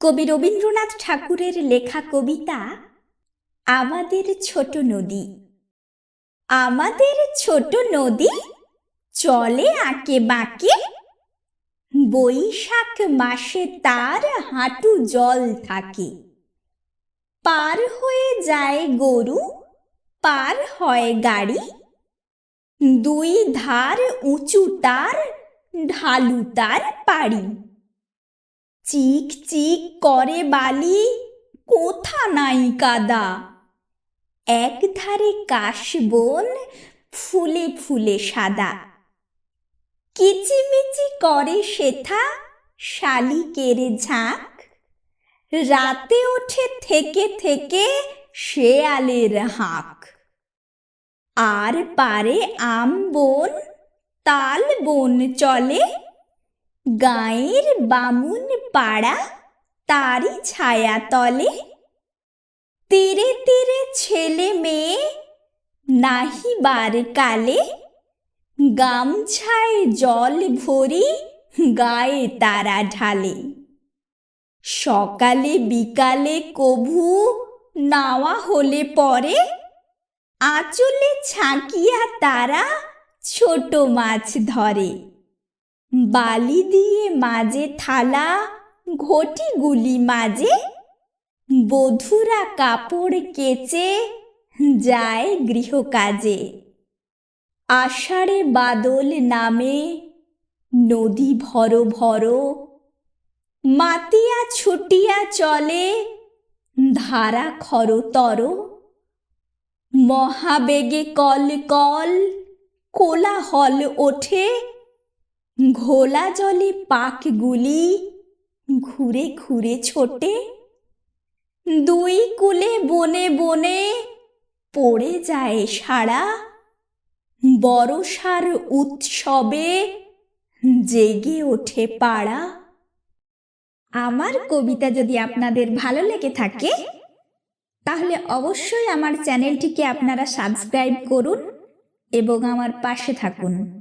কবি রবীন্দ্রনাথ ঠাকুরের লেখা কবিতা, আমাদের ছোট নদী। আমাদের ছোট নদী? চলে আঁকে বাঁকে? বৈশাখ মাসে তার হাঁটু জল থাকে। পার হয়ে যায় গরু? পার হয় গাড়ি? দুই ধার উঁচু তার, ঢালু তার পাড়ি। চিক চিক করে বালি, কোথা নাই কাদা? এক ধারে কাশবন ফুলে ফুলে সাদা। কিচিমিচি করে সেথা, শালিকের ঝাঁক। রাতে ওঠে থেকে থেকে শেয়ালের হাঁক। আর পারে আম বন, তাল বন চলে, গাঁয়ের বামুন পাড়া তারই ছায়া তলে। তীরে তীরে ছেলে মেয়ে নাহিবার কালে। গামছায় জল ভরি গায়ে তারা ঢালে। সকালে বিকালে কভু নাওয়া হলে পরে। আঁচলে ছাঁকিয়া তারা ছোট মাছ ধরে। বালি দিয়ে মাঝে থালা ঘটিগুলি মাঝে বধুরা কাপড় কেচে যায় গৃহকাজে। আষাঢ়ে বাদল নামে নদী ভর ভর, মাতিয়া ছুটিয়া চলে ধারা খরতর। মহাবেগে কল কল কোলাহল ওঠে, ঘোলা জলে পাকগুলি ঘুরে ঘুরে ছোটে, দুই কুলে বনে বনে পড়ে যায় সারা। বরসার উৎসবে জেগে ওঠে পাড়া। আমার কবিতা যদি আপনাদের ভালো লেগে থাকে, তাহলে অবশ্যই আমার চ্যানেলটিকে আপনারা সাবস্ক্রাইব করুন এবং আমার পাশে থাকুন।